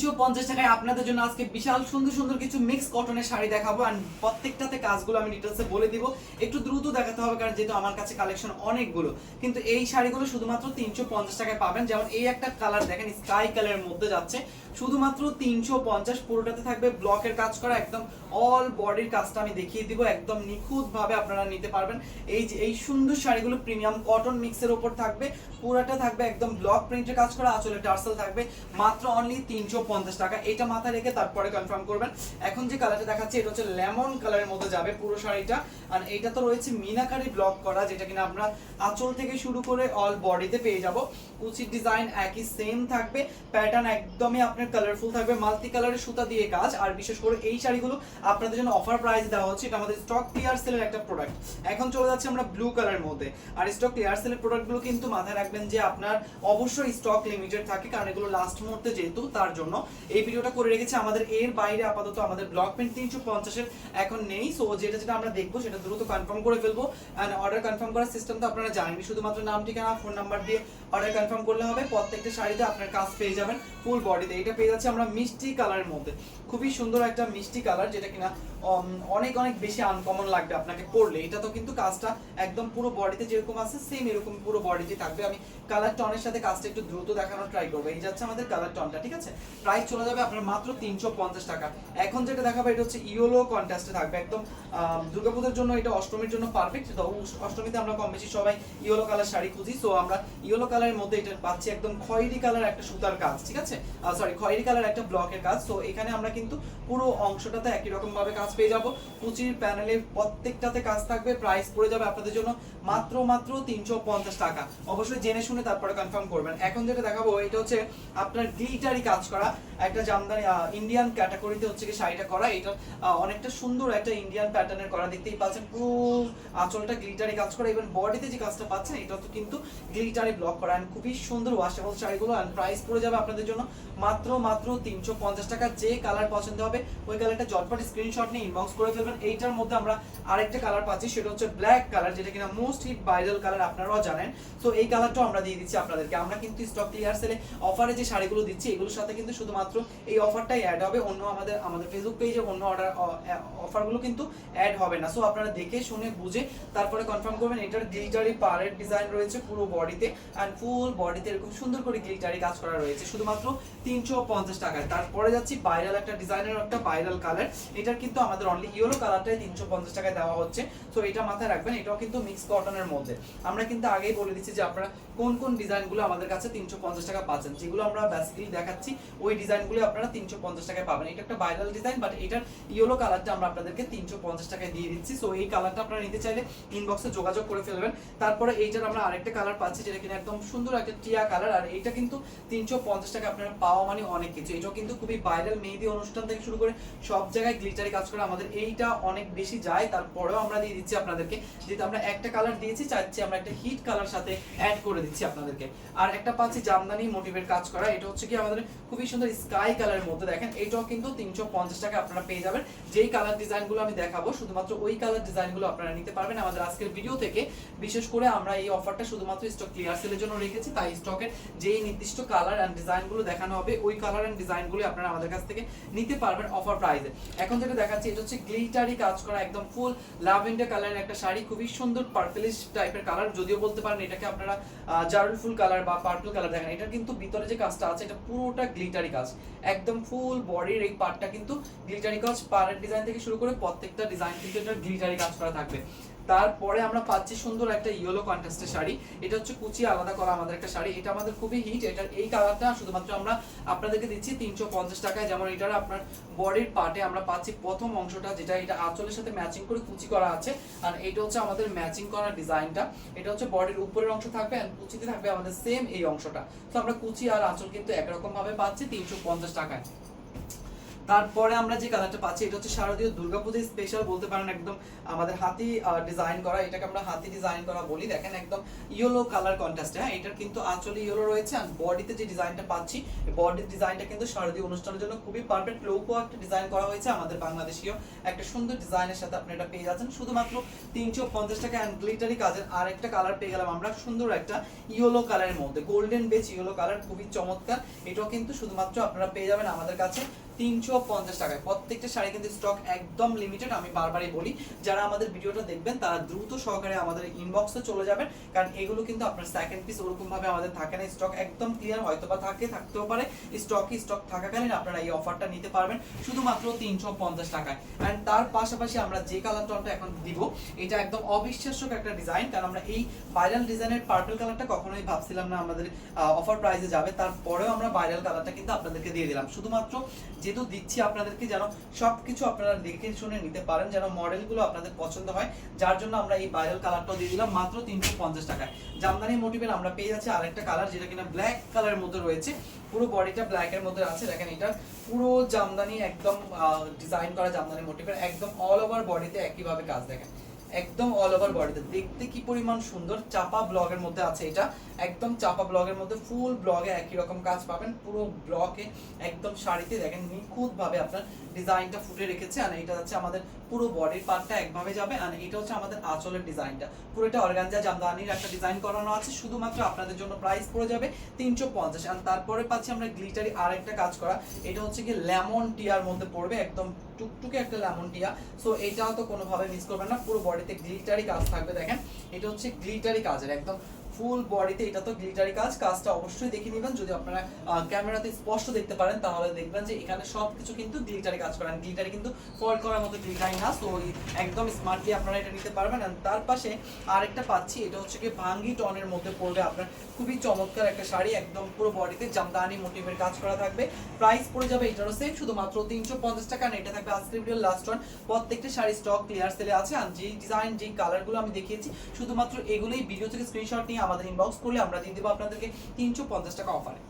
পঞ্চাশ টাকায় আপনাদের জন্য আজকে বিশাল সুন্দর সুন্দর কিছু মিক্স কটনের শাড়ি দেখাবো আর প্রত্যেকটাতে কাজগুলো আমি ডিটেলসে বলে দিব। একটু দ্রুত দেখাতে হবে কারণ যেহেতু আমার কাছে কালেকশন অনেকগুলো। কিন্তু এই শাড়িগুলো শুধুমাত্র তিনশো পঞ্চাশ টাকায় পাবেন। যেমন এই একটা কালার দেখেন স্কাই কালারের মধ্যে যাচ্ছে। শুধুমাত্র তিনশো পঞ্চাশ, পুরোটাতে থাকবে ব্লকের কাজ করা, একদম অল বডির কাজটা আমি দেখিয়ে দিব, একদম নিখুঁত ভাবে আপনারা নিতে পারবেন। এই যে, এই সুন্দর শাড়িগুলো প্রিমিয়াম কটন মিক্সের উপর থাকবে, পুরোটা থাকবে একদম ব্লক প্রিন্টের কাজ করা আসলে টার্সেল থাকবে, মাত্র অনলি তিনশো পঞ্চাশ টাকা। এটা মাথায় রেখে তারপরে কনফার্ম করবেন। এখন যে কালারটা দেখাচ্ছি, এটা হচ্ছে লেমন কালারের মধ্যে যাবে পুরো শাড়িটা। আর এটা তো রয়েছে মিনাকারি ব্লক করা, যেটা কিনা আমরা আঁচল থেকে শুরু করে অল বডিতে পেয়ে যাব। কুচির ডিজাইন একই সেম থাকবে প্যাটার্ন একদমই আপনার কালারফুল থাকবে মাল্টি কালারের সুতা দিয়ে কাজ। আর বিশেষ করে এই শাড়িগুলো আপনাদের জন্য অফার প্রাইস দেওয়া হচ্ছে, এটা আমাদের স্টক ক্লিয়ার সেলের একটা প্রোডাক্ট এখন চলে যাচ্ছে আমরা ব্লু কালারের মধ্যে। আর স্টক ক্লিয়ার সেলের প্রোডাক্টগুলো কিন্তু মাথায় রাখবেন যে আপনার অবশ্যই স্টক লিমিটেড থাকে, কারণ এগুলো লাস্ট মুহূর্তে যেহেতু, তার জন্য এই ভিডিওটা করে রেখেছি। আমাদের এর বাইরে আপাতত আমাদের ব্লক প্রিন্ট তিনশো পঞ্চাশের এখন নেই। সো যেটা যেটা আমরা দেখব, সেটা দ্রুত কনফার্ম করে ফেলব। অ্যান্ড অর্ডার কনফার্ম করার সিস্টেম তো আপনারা জানেন শুধুমাত্র নাম, ঠিকানা ফোন নাম্বার দিয়ে অর্ডার কনফার্ম করলে হবে। প্রত্যেকটা শাড়িতে আপনার কাজ পেয়ে যাবেন ফুল বডিতে এটা পেয়ে যাচ্ছে আমরা মিষ্টি কালারের মধ্যে। খুবই সুন্দর একটা মিষ্টি কালার যেটা কিনা অনেক অনেক বেশি আনকমন লাগবে আপনাকে পরলে এটা তো কিন্তু কাজটা একদম পুরো বডিতে যেরকম আছে সেম এরকম পুরো বডিতে থাকবে। আমি কালার টনের সাথে কাজটা একটু দ্রুত দেখানোর ট্রাই করব। এই যাচ্ছে আমাদের কালার টনটা ঠিক আছে? প্রাইস চলে যাবে আপনার মাত্র তিনশো পঞ্চাশ টাকা। এখন যেটা দেখাবো, এটা হচ্ছে ইয়েলো কন্ট্রাস্টে থাকবে। একদম দুর্গাপূজার জন্য এটা অষ্টমীর জন্য পারফেক্ট তো অষ্টমীতে আমরা কম বেশি সবাই ইয়েলো কালার শাড়ি খুঁজি। সো আমরা ইয়েলো কালারের মধ্যে এটা পাচ্ছি একদম খয়েরি কালার একটা সুতার কাজ, ঠিক আছে? সরি খয়েরি কালার একটা ব্লকের কাজ। সো এখানে আমরা কিন্তু পুরো অংশটাতে একই রকম ভাবে কাজ পেয়ে যাব? কুচির প্যানেলের প্রত্যেকটাতে কাজ থাকবে প্রাইস পড়ে যাবে আপনাদের জন্য মাত্র মাত্র তিনশো পঞ্চাশ টাকা। অবশ্যই জেনে শুনে তারপরে কনফার্ম করবেন। এখন যেটা দেখাবো, এটা হচ্ছে আপনার গ্লিটারি কাজ করা। একটা জামদানি ইন্ডিয়ান ক্যাটাগরিতে হচ্ছে কি শাড়িটা করা। এটা অনেকটা সুন্দর একটা ইন্ডিয়ান প্যাটার্নের করা। দেখতেই পাচ্ছেন পুরো আঁচলটা গ্লিটারি কাজ করা। এবং বডিতে যে কাজটা পাচ্ছেন এটা তো কিন্তু গ্লিটারি ব্লক করা। And খুবই সুন্দর ওয়াশেবল শাড়িগুলো। আর প্রাইস পড়ে যাবে আপনাদের জন্য মাত্র মাত্র তিনশো পঞ্চাশ টাকা। যে কালার পছন্দ হবে, ওই কালারটা জটপট স্ক্রিনশট নিয়ে ইনবক্স করে ফেলবেন। এইটার মধ্যে আমরা আরেকটা কালার পাচ্ছি, সেটা হচ্ছে ব্ল্যাক কালার যেটা কিনা মোস্ট হিট ভাইরাল কালার আপনারাও জানেন। তো এই কালারটাও আমরা দিয়ে দিচ্ছি আপনাদেরকে। আমরা কিন্তু স্টক ক্লিয়ার সেলে অফারে যে শাড়িগুলো দিচ্ছি, এগুলোর সাথে কিন্তু শুধুমাত্র এই অফারটাই অ্যাড হবে। অন্য আমাদের আমাদের ফেসবুক পেজে অন্য অর্ডার অফারগুলো কিন্তু অ্যাড হবে না। সো আপনারা দেখে, শুনে, বুঝে তারপরে কনফার্ম করবেন, এটার গ্লিটারি পাড়ের ডিজাইন রয়েছে পুরো বডিতে অ্যান্ড ফুল বডিতে এরকম সুন্দর করে গ্লিটারি কাজ করা রয়েছে। শুধুমাত্র তিনশো পঞ্চাশ টাকায়। তারপরে যাচ্ছি ভাইরাল একটা ডিজাইনের একটা ভাইরাল কালার এটার কিন্তু আমাদের অনলি ইয়েলো কালারটাই তিনশো পঞ্চাশ টাকায় দেওয়া হচ্ছে। তো এটা মাথায় রাখবেন, এটাও কিন্তু মিক্স কটনের মধ্যে। আমরা কিন্তু আগেই বলে দিচ্ছি যে আপনারা কোন কোন ডিজাইনগুলো আমাদের কাছে তিনশো পঞ্চাশ টাকা পাচ্ছেন। যেগুলো আমরা বেসিক্যালি দেখাচ্ছি, ওই ডিজাইনগুলো আপনারা তিনশো পঞ্চাশ টাকায় পাবেন। এটা একটা ভাইরাল ডিজাইন বাট এটার ইয়েলো কালারটা আমরা আপনাদেরকে তিনশো পঞ্চাশ টাকায় দিয়ে দিচ্ছি। সো এই কালারটা আপনারা নিতে চাইলে ইনবক্সে যোগাযোগ করে ফেলবেন। তারপরে এইটার আমরা আরেকটা কালার পাচ্ছি, যেটা কিনা একদম সুন্দর একটা টিয়া কালার আর এইটা কিন্তু তিনশো পঞ্চাশ টাকা আপনারা পাওয়া মানে অনেক কিছু। এটাও কিন্তু খুবই ভাইরাল মেহেদি অনুষ্ঠান থেকে শুরু করে সব জায়গায় গ্লিটারি কাজ করে আমাদের এইটা অনেক বেশি যায়, তারপরেও আমরা দিয়ে দিচ্ছি আপনাদেরকে। যেহেতু আমরা একটা কালার দিয়েছি চাচ্ছি আমরা একটা হিট কালার সাথে অ্যাড করে দিচ্ছি আপনাদেরকে। আর একটা পাচ্ছি জামদানি মোটিভের কাজ করা, এটা হচ্ছে কি আমাদের খুবই সুন্দর স্কাই কালারের মধ্যে দেখেন, এটাও কিন্তু তিনশো পঞ্চাশ টাকা আপনারা পেয়ে যাবেন। যেই কালার ডিজাইনগুলো আমি দেখাবো, শুধুমাত্র ওই কালার ডিজাইনগুলো আপনারা নিতে পারবেন। আমাদের আজকের ভিডিও থেকে বিশেষ করে আমরা এই অফারটা শুধুমাত্র স্টক ক্লিয়ার সেলের জন্য রেখেছি, তাই স্টকের যেই নির্দিষ্ট কালার অ্যান্ড ডিজাইনগুলো দেখানো হবে, ওই কালার অ্যান্ড ডিজাইনগুলো আপনারা আমাদের কাছ থেকে নিতে পারবেন অফার প্রাইসে এখন যেটা দেখাচ্ছি, এটা হচ্ছে গ্লিটারি কাজ করা, একদম ফুল ল্যাভেন্ডার কালারের একটা শাড়ি, খুবই সুন্দর পার্পলিশ টাইপের কালার যদিও বলতে পারেন এটাকে আপনারা জারুল ফুল কালার বা পার্পল কালার দেখেন। এটা কিন্তু ভিতরে যে কাজটা আছে, এটা পুরোটা গ্লিটারি কাজ। একদম ফুল বডির এই পার্টটা কিন্তু গ্লিটারি কাজ, পাড়ের ডিজাইন থেকে শুরু করে প্রত্যেকটা ডিজাইন কিন্তু এটা গ্লিটারি কাজ করা থাকবে। তারপরে আমরা পাচ্ছি সুন্দর একটা ইয়েলো কন্ট্রাস্টের শাড়ি। এটা হচ্ছে কুচি আলাদা করা আমাদের একটা শাড়ি। এটা আমাদের খুবই হিট এটার এই কালারটা শুধুমাত্র আমরা আপনাদেরকে দিচ্ছি তিনশো পঞ্চাশ টাকায়। যেমন এটার আপনার বডির পার্টে আমরা পাচ্ছি প্রথম অংশটা, যেটা এটা আঁচলের সাথে ম্যাচিং করে কুচি করা আছে। আর এটা হচ্ছে আমাদের ম্যাচিং করা ডিজাইনটা। এটা হচ্ছে বডির উপরের অংশ থাকবে আর কুচিতে থাকবে আমাদের সেম এই অংশটা। তো আমরা কুচি আর আঁচল কিন্তু একরকম ভাবে পাচ্ছি তিনশো পঞ্চাশ টাকায়। তারপরে আমরা যে কালারটা পাচ্ছি, এটা হচ্ছে শারদীয় দুর্গাপূজায় স্পেশাল বলতে পারেন একদম আমাদের হাতি ডিজাইন করা, এটাকে আমরা হাতি ডিজাইন করা বলি। দেখেন একদম ইয়েলো কালার কন্ট্রাস্ট হ্যাঁ? এটার কিন্তু আঁচলে ইয়েলো রয়েছে আর বডিতে যে ডিজাইনটা পাচ্ছি বডির ডিজাইনটা কিন্তু শারদীয় অনুষ্ঠানের জন্য খুবই পারফেক্ট লোকো একটা ডিজাইন করা হয়েছে আমাদের বাংলাদেশীয় একটা সুন্দর ডিজাইনের সাথে আপনি এটা পেয়ে যাচ্ছেন। শুধুমাত্র তিনশো পঞ্চাশ টাকা অ্যান্ড গ্লিটারি কাজের আর একটা কালার পেয়ে গেলাম আমরা, সুন্দর একটা ইয়েলো কালারের মধ্যে। গোল্ডেন বেচ ইয়েলো কালার খুবই চমৎকার। এটাও কিন্তু শুধুমাত্র আপনারা পেয়ে যাবেন আমাদের কাছে। তিনশো পঞ্চাশ টাকায়। প্রত্যেকটা শাড়ি কিন্তু স্টক একদম লিমিটেড আমি বারবারই বলি। যারা আমাদের ভিডিওটা দেখবেন, তারা দ্রুত সহকারে আমাদের ইনবক্সে চলে যাবেন। কারণ এগুলো কিন্তু আপনার সেকেন্ড পিস ওরকম ভাবে আমাদের থাকে না। স্টক একদম ক্লিয়ার হয়তো বা থাকে, থাকতেও পারে। স্টকই স্টক থাকাকালীন আপনারা এই অফারটা নিতে পারবেন শুধুমাত্র তিনশো পঞ্চাশ টাকায়। অ্যান্ড তার পাশাপাশি আমরা যে কালার টোনটা এখন দিব, এটা একদম অবিশ্বাস্য একটা ডিজাইন কারণ আমরা এই ভাইরাল ডিজাইনের পার্পল কালারটা কখনোই ভাবছিলাম না আমাদের অফার প্রাইসে যাবে। তারপরেও আমরা ভাইরাল কালারটা কিন্তু আপনাদেরকে দিয়ে দিলাম। শুধুমাত্র যেহেতু দিচ্ছি আপনাদেরকে যেন সবকিছু আপনারা দেখে শুনে নিতে পারেন, যেন মডেলগুলো আপনাদের পছন্দ হয়, যার জন্য আমরা এই ভাইরাল কালারটাও দিয়ে দিলাম মাত্র তিনশো পঞ্চাশ টাকায়। জামদানি মোটিভের আমরা পেয়ে যাচ্ছি আরেকটা কালার যেটা কিনা ব্ল্যাক কালারের মধ্যে রয়েছে। পুরো বডিটা ব্ল্যাক এর মধ্যে আছে, দেখেন এটা পুরো জামদানি একদম ডিজাইন করা জামদানি মোটিভের একদম অল ওভার বডিতে একইভাবে কাজ দেখেন। একদম অল ওভার বডিতে দেখতে কি পরিমাণ সুন্দর, চাপা ব্লগের মধ্যে আছে এটা। একদম চাপা ব্লগের মধ্যে ফুল ব্লগে একই রকম কাজ পাবেন। পুরো ব্লকে একদম শাড়িতে দেখেন নিখুঁতভাবে আপনার ডিজাইনটা ফুটে রেখেছে। আর এটা হচ্ছে আমাদের পুরো বডির পার্টটা একভাবে যাবে আর এটা হচ্ছে আমাদের আঁচলের ডিজাইনটা পুরোটা অর্গানজা জামদানির একটা ডিজাইন করানো আছে, শুধুমাত্র আপনাদের জন্য প্রাইস পড়ে যাবে তিনশো পঞ্চাশ। আর তারপরে পাচ্ছি আমরা গ্লিটারি আর একটা কাজ করা, এটা হচ্ছে কি লেমন টিয়ার মধ্যে পড়বে, একদম টুকটুকে একটা লেমন টিয়া সো এটাও তো কোনোভাবে মিস করবেন না, পুরো বডিতে গ্লিটারি কাজ থাকবে, দেখেন। এটা হচ্ছে গ্লিটারি কাজের, একদম ফুল বডিতে এটা তো গ্লিটারি কাজ, কাজটা অবশ্যই দেখে নেবেন। যদি আপনারা ক্যামেরাতে স্পষ্ট দেখতে পারেন, তাহলে দেখবেন যে এখানে সবকিছু কিন্তু গ্লিটারি কাজ করেন গ্লিটারি কিন্তু ফল্ট করার মতো গ্লিটারি না তো একদম স্মার্টলি আপনারা এটা নিতে পারবেন। আর তার পাশে আরেকটা পাচ্ছি, এটা হচ্ছে কি ভাঙ্গি টনের মধ্যে পড়বে আপনার খুবই চমৎকার একটা শাড়ি, একদম পুরো বডিতে জামদানি মোটিভের কাজ করা থাকবে। প্রাইস পড়ে যাবে এটারও সেম শুধুমাত্র তিনশো পঞ্চাশ টাকা। এটা থাকবে আজকের ভিডিও লাস্ট ওয়ান প্রত্যেকটা শাড়ি স্টক ক্লিয়ার সেলে আছে। আর যেই ডিজাইন যেই কালারগুলো আমি দেখিয়েছি, শুধুমাত্র এগুলোই ভিডিও থেকে স্ক্রিনশট নিয়ে আমাদের ইনবক্স করলে আমরা দিয়ে দেবো আপনাদেরকে তিনশো পঞ্চাশ টাকা অফারে